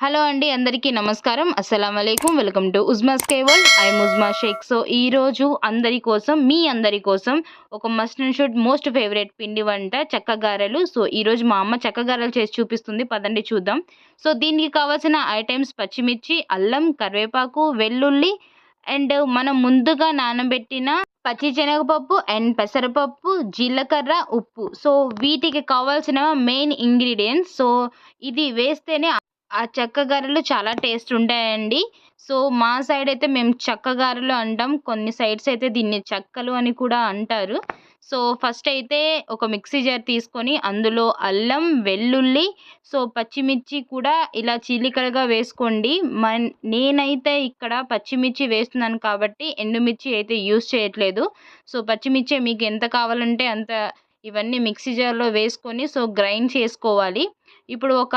Hello అండి అందరికీ నమస్కారం. అస్సలం అయికం వెల్కమ్ టు ఉజ్మాస్ కేవల్ ఐఎమ్ ఉజ్మా షేక్. సో ఈరోజు అందరి కోసం మీ అందరి కోసం ఒక must and should most favourite పిండి వంట చెక్కగారెలు. సో ఈరోజు మా అమ్మ చెక్కగారెలు చేసి చూపిస్తుంది. పదండి చూద్దాం. సో దీనికి కావాల్సిన ఐటమ్స్ పచ్చిమిర్చి అల్లం కరివేపాకు వెల్లుల్లి అండ్ మనం ముందుగా నానబెట్టిన పచ్చి శనగపప్పు అండ్ పెసరపప్పు జీలకర్ర ఉప్పు. సో వీటికి కావాల్సిన మెయిన్ ఇంగ్రీడియంట్స్. సో ఇది వేస్తేనే ఆ చెక్క గారెలు చాలా టేస్ట్ ఉంటాయండి. సో మా సైడ్ అయితే మేము చెక్క గారెలు అంటాం. కొన్ని సైడ్స్ అయితే దీన్ని చెక్కలు అని కూడా అంటారు. సో ఫస్ట్ అయితే ఒక మిక్సీ జార్ తీసుకొని అందులో అల్లం వెల్లుల్లి సో పచ్చిమిర్చి కూడా ఇలా చీలికలుగా వేసుకోండి. మన్ నేనైతే ఇక్కడ పచ్చిమిర్చి వేస్తున్నాను కాబట్టి ఎండుమిర్చి అయితే యూస్ చేయట్లేదు. సో పచ్చిమిర్చి మీకు ఎంత కావాలంటే అంత ఇవన్నీ మిక్సీ జార్లో వేసుకొని సో గ్రైండ్ చేసుకోవాలి. ఇప్పుడు ఒక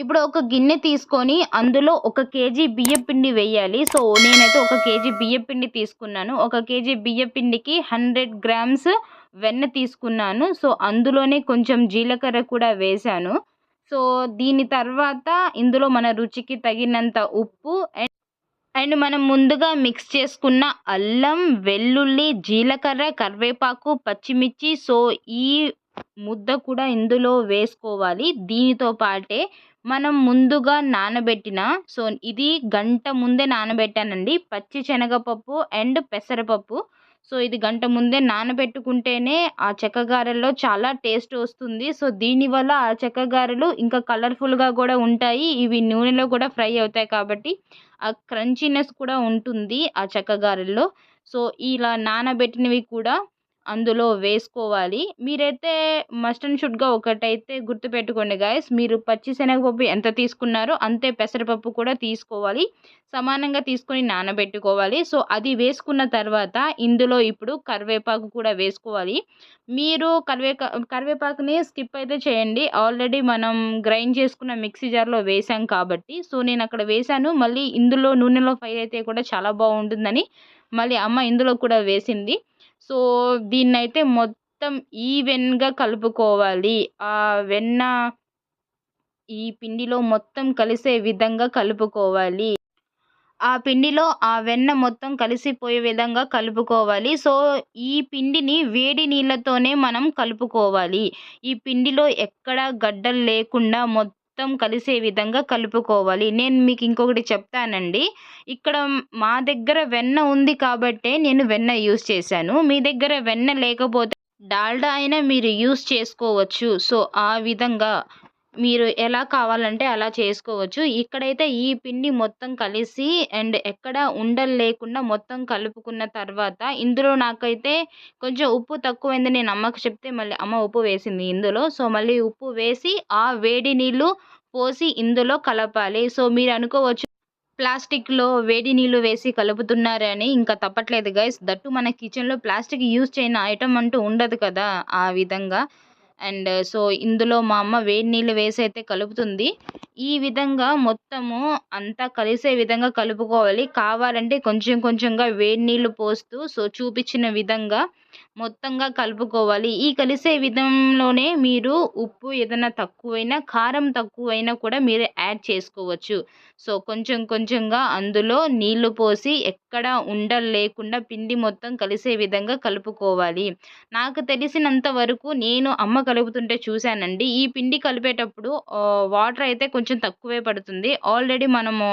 ఇప్పుడు ఒక గిన్నె తీసుకొని అందులో ఒక కేజీ బియ్యం పిండి వేయాలి. సో నేనైతే ఒక కేజీ బియ్యం పిండి తీసుకున్నాను. ఒక కేజీ బియ్యం పిండికి హండ్రెడ్ గ్రామ్స్ వెన్న తీసుకున్నాను. సో అందులోనే కొంచెం జీలకర్ర కూడా వేశాను. సో దీని తర్వాత ఇందులో మన రుచికి తగినంత ఉప్పు అండ్ అండ్ మనం ముందుగా మిక్స్ చేసుకున్న అల్లం వెల్లుల్లి జీలకర్ర కరివేపాకు పచ్చిమిర్చి. సో ఈ ముద్ద కూడా ఇందులో వేసుకోవాలి. దీనితో పాటే మనం ముందుగా నానబెట్టిన సో ఇది గంట ముందే నానబెట్టానండి. పచ్చి శనగపప్పు అండ్ పెసరపప్పు. సో ఇది గంట ముందే నానబెట్టుకుంటేనే ఆ చెక్కగారెల్లో చాలా టేస్ట్ వస్తుంది. సో దీనివల్ల ఆ చెక్కగారెలు ఇంకా కలర్ఫుల్గా కూడా ఉంటాయి. ఇవి నూనెలో కూడా ఫ్రై అవుతాయి కాబట్టి ఆ క్రంచీనెస్ కూడా ఉంటుంది ఆ చెక్కగారెల్లో. సో ఇలా నానబెట్టినవి కూడా అందులో వేసుకోవాలి. మీరైతే మస్ట్ అండ్ షుడ్గా ఒకటైతే గుర్తుపెట్టుకోండి గాయస్. మీరు పచ్చి శనగపప్పు ఎంత తీసుకున్నారో అంతే పెసరపప్పు కూడా తీసుకోవాలి. సమానంగా తీసుకొని నానబెట్టుకోవాలి. సో అది వేసుకున్న తర్వాత ఇందులో ఇప్పుడు కరివేపాకు కూడా వేసుకోవాలి. మీరు కరివేపా కరివేపాకుని స్కిప్ అయితే చేయండి. ఆల్రెడీ మనం గ్రైండ్ చేసుకున్న మిక్సీ జార్లో వేసాం కాబట్టి. సో నేను అక్కడ వేసాను. మళ్ళీ ఇందులో నూనెలో ఫ్రై అయితే కూడా చాలా బాగుంటుందని మళ్ళీ అమ్మ ఇందులో కూడా వేసింది. సో దీన్నైతే మొత్తం ఈవెన్గా కలుపుకోవాలి. ఆ వెన్న ఈ పిండిలో మొత్తం కలిసే విధంగా కలుపుకోవాలి. ఆ పిండిలో ఆ వెన్న మొత్తం కలిసిపోయే విధంగా కలుపుకోవాలి. సో ఈ పిండిని వేడి నీళ్ళతోనే మనం కలుపుకోవాలి. ఈ పిండిలో ఎక్కడా గడ్డలు లేకుండా మొత్తం మొత్తం కలిసే విధంగా కలుపుకోవాలి. నేను మీకు ఇంకొకటి చెప్తానండి. ఇక్కడ మా దగ్గర వెన్న ఉంది కాబట్టే నేను వెన్న యూస్ చేశాను. మీ దగ్గర వెన్న లేకపోతే డాల్డా అయినా మీరు యూస్ చేసుకోవచ్చు. సో ఆ విధంగా మీరు ఎలా కావాలంటే అలా చేసుకోవచ్చు. ఇక్కడైతే ఈ పిండి మొత్తం కలిసి అండ్ ఎక్కడ ఉండలు లేకుండా మొత్తం కలుపుకున్న తర్వాత ఇందులో నాకైతే కొంచెం ఉప్పు తక్కువైంది నేను అమ్మకు చెప్తే మళ్ళీ అమ్మ ఉప్పు వేసింది ఇందులో. సో మళ్ళీ ఉప్పు వేసి ఆ వేడి నీళ్ళు పోసి ఇందులో కలపాలి. సో మీరు అనుకోవచ్చు ప్లాస్టిక్లో వేడి నీళ్ళు వేసి కలుపుతున్నారని ఇంకా తప్పట్లేదు గైస్. దట్టు మన కిచెన్లో ప్లాస్టిక్ యూజ్ చేయని ఐటమ్ అంటూ ఉండదు కదా ఆ విధంగా. అండ్ సో ఇందులో మా అమ్మ వేడి నీళ్ళు వేసి అయితే కలుపుతుంది. ఈ విధంగా మొత్తము అంతా కలిసే విధంగా కలుపుకోవాలి. కావాలంటే కొంచెం కొంచెంగా వేడి నీళ్ళు పోస్తూ సో చూపించిన విధంగా మొత్తంగా కలుపుకోవాలి. ఈ కలిసే విధంలోనే మీరు ఉప్పు ఏదైనా తక్కువైనా కారం తక్కువైనా కూడా మీరు యాడ్ చేసుకోవచ్చు. సో కొంచెం కొంచెంగా అందులో నీళ్ళు పోసి ఎక్కడ ఉండలు లేకుండా పిండి మొత్తం కలిసే విధంగా కలుపుకోవాలి. నాకు తెలిసినంత వరకు నేను అమ్మ కలుపుతుంటే చూశానండి. ఈ పిండి కలిపేటప్పుడు వాటర్ అయితే కొంచెం తక్కువే పడుతుంది. ఆల్రెడీ మనము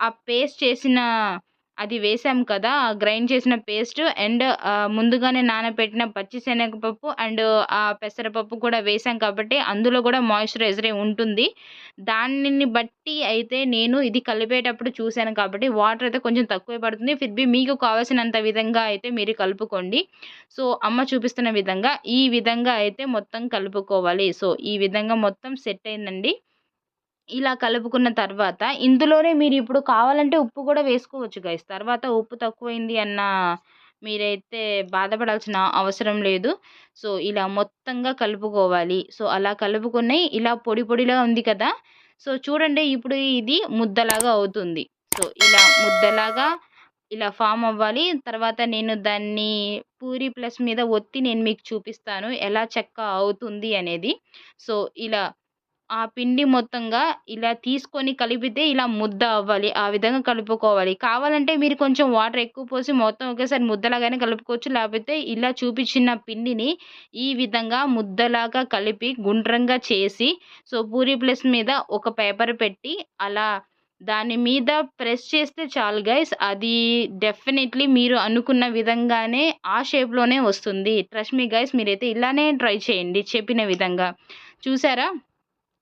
ఆ పేస్ట్ చేసిన అది వేసాం కదా గ్రైండ్ చేసిన పేస్ట్ అండ్ ముందుగానే నానబెట్టిన పచ్చి శనగపప్పు అండ్ ఆ పెసరపప్పు కూడా వేసాం కాబట్టి అందులో కూడా మాయిశ్చరైజర్ ఉంటుంది. దానిని బట్టి అయితే నేను ఇది కలిపేటప్పుడు చూశాను కాబట్టి వాటర్ అయితే కొంచెం తక్కువే పడుతుంది. ఫిర్బీ మీకు కావాల్సినంత విధంగా అయితే మీరు కలుపుకోండి. సో అమ్మ చూపిస్తున్న విధంగా ఈ విధంగా అయితే మొత్తం కలుపుకోవాలి. సో ఈ విధంగా మొత్తం సెట్ అయిందండి. ఇలా కలుపుకున్న తర్వాత ఇందులోనే మీరు ఇప్పుడు కావాలంటే ఉప్పు కూడా వేసుకోవచ్చు గైస్ తర్వాత ఉప్పు తక్కువైంది అన్న మీరైతే బాధపడాల్సిన అవసరం లేదు. సో ఇలా మొత్తంగా కలుపుకోవాలి. సో అలా కలుపుకున్నాయి ఇలా పొడి పొడిలా ఉంది కదా. సో చూడండి ఇప్పుడు ఇది ముద్దలాగా అవుతుంది. సో ఇలా ముద్దలాగా ఇలా ఫామ్ అవ్వాలి. తర్వాత నేను దాన్ని పూరి ప్లస్ మీద ఒత్తి నేను మీకు చూపిస్తాను ఎలా చెక్క అవుతుంది అనేది. సో ఇలా ఆ పిండి మొత్తంగా ఇలా తీసుకొని కలిపితే ఇలా ముద్ద అవ్వాలి ఆ విధంగా కలుపుకోవాలి. కావాలంటే మీరు కొంచెం వాటర్ ఎక్కువ పోసి మొత్తం ఒకేసారి ముద్దలాగానే కలుపుకోవచ్చు. లేకపోతే ఇలా చూపించిన పిండిని ఈ విధంగా ముద్దలాగా కలిపి గుండ్రంగా చేసి సో పూరి ప్లేస్ మీద ఒక పేపర్ పెట్టి అలా దాని మీద ప్రెస్ చేస్తే చాలు గైస్. అది డెఫినెట్లీ మీరు అనుకున్న విధంగానే ఆ షేప్లోనే వస్తుంది. ట్రస్ట్ మీ గైస్ మీరైతే ఇలానే ట్రై చేయండి చెప్పిన విధంగా. చూసారా?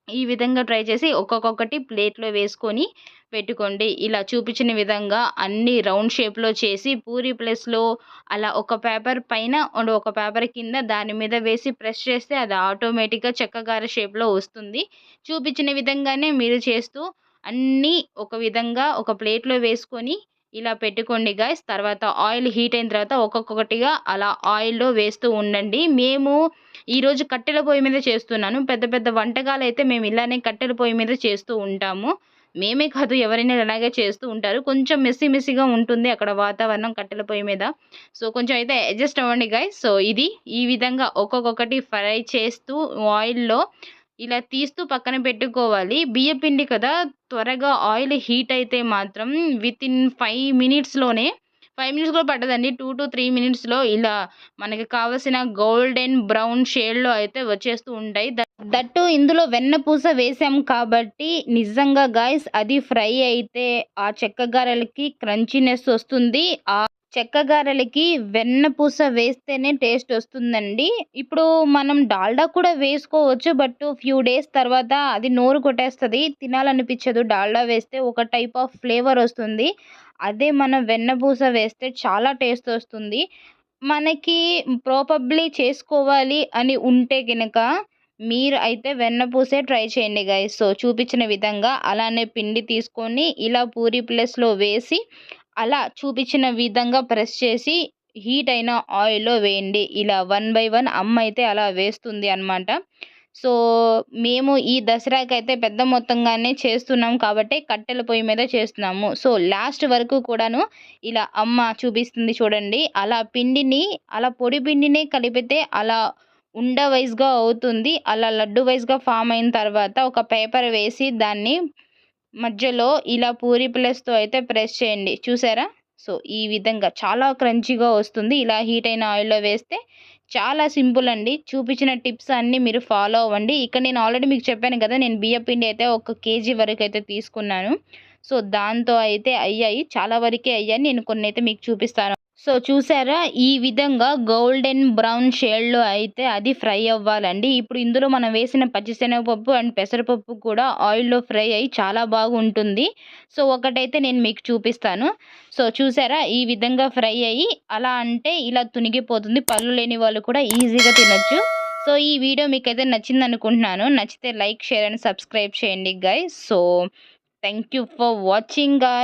ఈ విధంగా ట్రై చేసి ఒక్కొక్కటి ప్లేట్లో వేసుకొని పెట్టుకోండి. ఇలా చూపించిన విధంగా అన్ని రౌండ్ షేప్లో చేసి పూరి ప్లేస్లో అలా ఒక పేపర్ పైన ఒక పేపర్ కింద దాని మీద వేసి ప్రెస్ చేస్తే అది ఆటోమేటిక్గా చెక్కగార షేప్లో వస్తుంది. చూపించిన విధంగానే మీరు చేస్తూ అన్నీ ఒక విధంగా ఒక ప్లేట్లో వేసుకొని ఇలా పెట్టుకోండి గాయస్ తర్వాత ఆయిల్ హీట్ అయిన తర్వాత ఒక్కొక్కటిగా అలా ఆయిల్లో వేస్తూ ఉండండి. మేము ఈరోజు కట్టెల పొయ్యి మీద చేస్తున్నాను. పెద్ద పెద్ద వంటకాలు అయితే మేము ఇలానే కట్టెల పొయ్యి మీద చేస్తూ ఉంటాము. మేమే కాదు ఎవరైనా ఇలాగే చేస్తూ ఉంటారు. కొంచెం మెస్సి మెస్సిగా ఉంటుంది అక్కడ వాతావరణం కట్టెల పొయ్యి మీద. సో కొంచెం అయితే అడ్జస్ట్ అవ్వండి గాయస్ సో ఇది ఈ విధంగా ఒక్కొక్కటి ఫ్రై చేస్తూ ఆయిల్లో ఇలా తీస్తూ పక్కన పెట్టుకోవాలి. బియ్యపిండి కదా త్వరగా ఆయిల్ హీట్ అయితే మాత్రం విత్ ఇన్ ఫైవ్ మినిట్స్లోనే ఫైవ్ మినిట్స్ కూడా పట్టదండి. టూ టు త్రీ మినిట్స్లో ఇలా మనకి కావలసిన గోల్డెన్ బ్రౌన్ షేడ్లో అయితే వచ్చేస్తూ ఉంటాయి. దట్టు ఇందులో వెన్నపూస వేసాం కాబట్టి నిజంగా గాయస్ అది ఫ్రై అయితే ఆ చెక్క గారెలకి క్రంచీనెస్ వస్తుంది. ఆ చెక్క గారెలకి వెన్నపూస వేస్తేనే టేస్ట్ వస్తుందండి. ఇప్పుడు మనం డాల్డా కూడా వేసుకోవచ్చు బట్ ఫ్యూ డేస్ తర్వాత అది నోరు కొట్టేస్తుంది తినాలనిపించదు. డాల్డా వేస్తే ఒక టైప్ ఆఫ్ ఫ్లేవర్ వస్తుంది. అదే మనం వెన్నపూస వేస్తే చాలా టేస్ట్ వస్తుంది. మనకి ప్రాపబ్లీ చేసుకోవాలి అని ఉంటే కనుక మీరు అయితే వెన్నపూసే ట్రై చేయండి గైస్ సో చూపించిన విధంగా అలానే పిండి తీసుకొని ఇలా పూరి ప్లేస్లో వేసి అలా చూపించిన విధంగా ప్రెస్ చేసి హీట్ అయిన ఆయిల్లో వేయండి. ఇలా వన్ బై వన్ అమ్మ అయితే అలా వేస్తుంది అనమాట సో మేము ఈ దసరాకి అయితే పెద్ద మొత్తంగానే చేస్తున్నాం కాబట్టి కట్టెల పొయ్యి మీద చేస్తున్నాము. సో లాస్ట్ వరకు కూడాను ఇలా అమ్మ చూపిస్తుంది చూడండి. అలా పిండిని అలా పొడి పిండినే కలిపితే అలా ఉండ వైజ్గా అవుతుంది. అలా లడ్డు వైజ్గా ఫామ్ అయిన తర్వాత ఒక పేపర్ వేసి దాన్ని మధ్యలో ఇలా పూరి ప్లస్తో అయితే ప్రెస్ చేయండి. చూసారా? సో ఈ విధంగా చాలా క్రంచీగా వస్తుంది. ఇలా హీట్ అయిన ఆయిల్లో వేస్తే చాలా సింపుల్ అండి. చూపించిన టిప్స్ అన్నీ మీరు ఫాలో అవ్వండి. ఇక్కడ నేను ఆల్రెడీ మీకు చెప్పాను కదా నేను బియ్య పిండి అయితే ఒక కేజీ వరకు అయితే తీసుకున్నాను. సో దాంతో అయితే అయ్యాయి. చాలా వరకే అయ్యాయి. నేను కొన్ని అయితే మీకు చూపిస్తాను. సో చూసారా? ఈ విధంగా గోల్డెన్ బ్రౌన్ షేడ్లో అయితే అది ఫ్రై అవ్వాలండి. ఇప్పుడు ఇందులో మనం వేసిన పచ్చిశనగపప్పు అండ్ పెసరపప్పు కూడా ఆయిల్లో ఫ్రై అయ్యి చాలా బాగుంటుంది. సో ఒకటైతే నేను మీకు చూపిస్తాను. సో చూసారా? ఈ విధంగా ఫ్రై అయ్యి అలా అంటే ఇలా తునిగిపోతుంది. పళ్ళు లేని వాళ్ళు కూడా ఈజీగా తినొచ్చు. సో ఈ వీడియో మీకైతే నచ్చింది అనుకుంటున్నాను. నచ్చితే లైక్ షేర్ అండ్ సబ్స్క్రైబ్ చేయండి guys so thank you for watching guys